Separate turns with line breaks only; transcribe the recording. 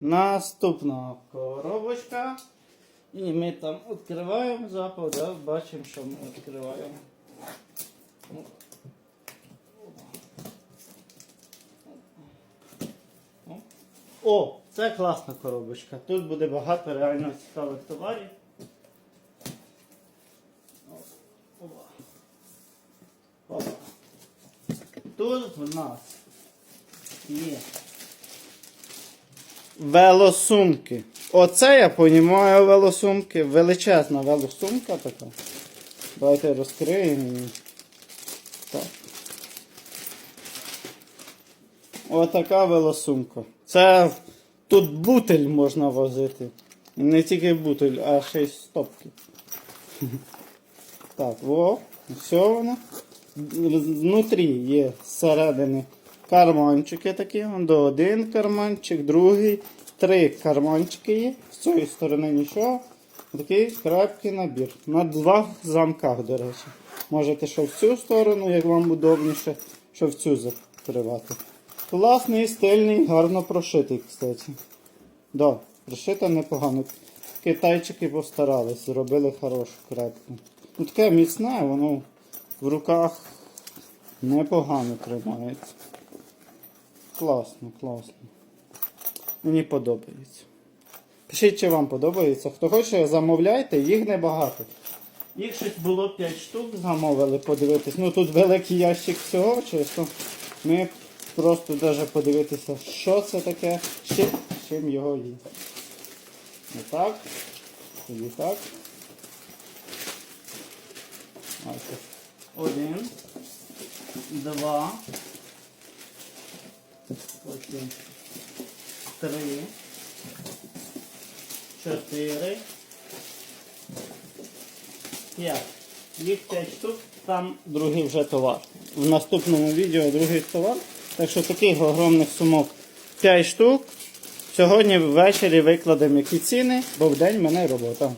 Наступна коробочка. І ми там відкриваємо запах, да? бачимо, що ми відкриваємо. О, це класна коробочка. Тут буде багато реально цікавих товарів. Тут в нас є велосумки. Оце я розумію велосумки. Величезна велосумка така. Давайте розкриємо її. Так. Отака велосумка. Це тут бутель можна возити. Не тільки бутель, а ще й стопки. Так, о, все воно. Внутрі є зсередини карманчики такі. До один карманчик, другий, три карманчики є. З цієї сторони нічого. Такий крепкий набір. На двох замках, до речі. Можете що в цю сторону, як вам удобніше, що в цю закривати. Класний, стильний, гарно прошитий, кстати. Да, прошито непогано. Китайчики постарались, зробили хорошу крепку. Ну таке міцне, воно в руках непогано тримається. Класно, класно. Мені подобається. Пишіть, чи вам подобається. Хто хоче, замовляйте, їх небагато. Їх щось було 5 штук, замовили подивитись. Ну тут великий ящик всього, чесно. Ми просто навіть подивитися, що це таке, чим, чим його їсти. Отак. Тоді так. Один. Два. Потім три. Чотири. П'ять. Їх 5 штук, там другий вже товар. В наступному відео другий товар. Так що таких огромних сумок 5 штук. Сьогодні ввечері викладемо які ціни, бо в день в мене робота.